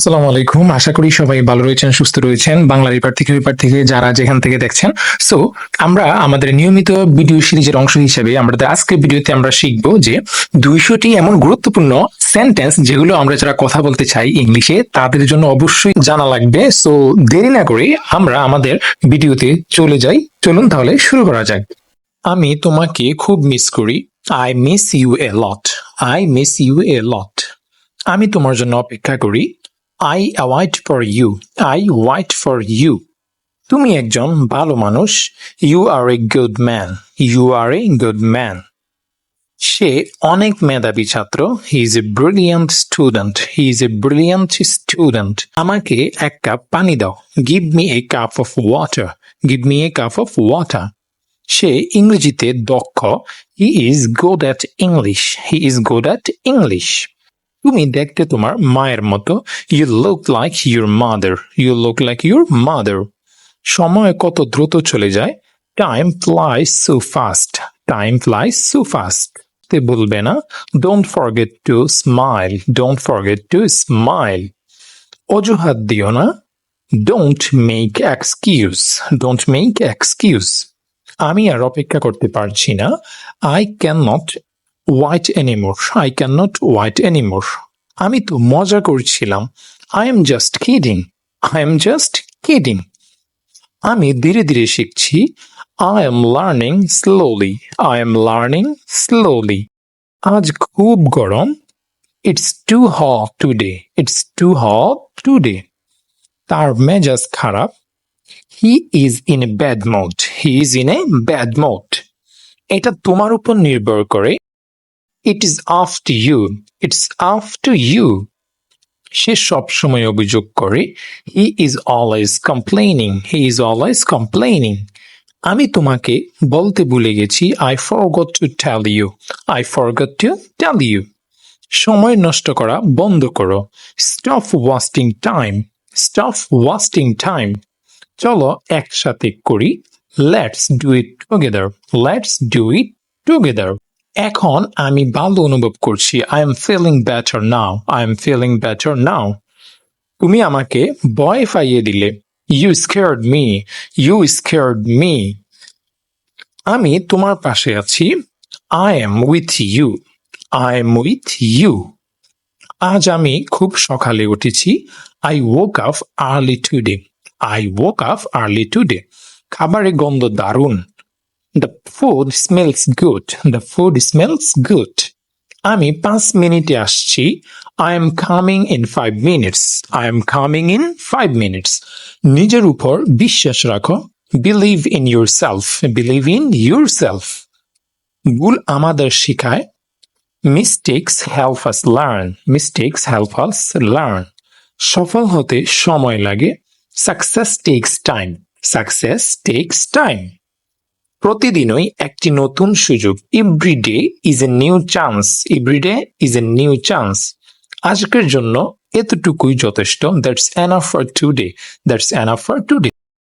আসসালামু আলাইকুম। আশা করি সবাই ভালো রয়েছেন, সুস্থ রয়েছেন। বাংলার এপার থেকে ওপার থেকে যারা যেখান থেকে দেখছেন। সো আমরা আমাদের নিয়মিত ভিডিও সিরিজের অংশ হিসেবে আমাদের আজকের ভিডিওতে আমরা শিখব যে দুইশোটি এমন গুরুত্বপূর্ণ সেন্টেন্স যেগুলো আমরা যারা কথা বলতে চাই ইংলিশে, তাদের জন্য অবশ্যই জানা লাগবে। সো দেরি না করে আমরা আমাদের ভিডিওতে চলে যাই। চলুন তাহলে শুরু করা যাক। আমি তোমাকে খুব মিস করি। I miss you a lot I miss you a lot আমি তোমার জন্য অপেক্ষা করি। I wait for you I wait for you তুমি একজন ভালো মানুষ। You are a good man you are a good man সে অনেক মেধাবী ছাত্র। He is a brilliant student he is a brilliant student আমাকে এক কাপ পানি দাও। Give me a cup of water give me a cup of water সে ইংরেজিতে দক্ষ। He is good at English he is good at English তুমি দেখতে তোমার মায়ের মতো। You look like your mother you look like your mother সময় কত দ্রুত চলে যায়। Time flies so fast time flies so fast বলবে না don't forget to smile don't forget to smile অজুহাত দিও না। Don't make excuse don't make excuse আমি আর অপেক্ষা করতে পারছি না। I can not wait anymore I can not wait anymore আমি তো মজা করছিলাম। I am just kidding I am just kidding আমি ধীরে ধীরে শিখছি। I am learning slowly I am learning slowly আজ খুব গরম। It's too hot today it's too hot today তার মেজাজ খারাপ। He is in a bad mood he is in a bad mood এটা তোমার উপর নির্ভর করে। It is up to you it's up to you সে সবসময় অভিযোগ করে he is always complaining he is always complaining আমি তোমাকে বলতে ভুলে গেছি I forgot to tell you I forgot to tell you সময় নষ্ট করা বন্ধ করো। Stop wasting time stop wasting time চলো একসাথে করি। Let's do it together let's do it together এখন আমি ভালো অনুভব করছি I am feeling better now I am feeling better now তুমি আমাকে ভয় পাইয়ে দিলে you scared me you scared me আমি তোমার পাশে আছি I am with you I am with you আজ আমি খুব সকালে উঠেছি I woke up early today I woke up early today খাবারের গন্ধ দারুণ। Food smells good the food smells good আমি পাঁচ মিনিটে আসছি। I am coming in five minutes I am coming in five minutes নিজের উপর বিশ্বাস রাখো। Believe in yourself believe in yourself ভুল আমাদের শিখায়। Mistakes help us learn mistakes help us learn সফল হতে সময় লাগে। Success takes time success takes time প্রতিদিনই একটি নতুন সুযোগ। Everyday is a new chance everyday is a new chance আজকের জন্য এতটুকুই যথেষ্ট। That's enough for today that's enough for today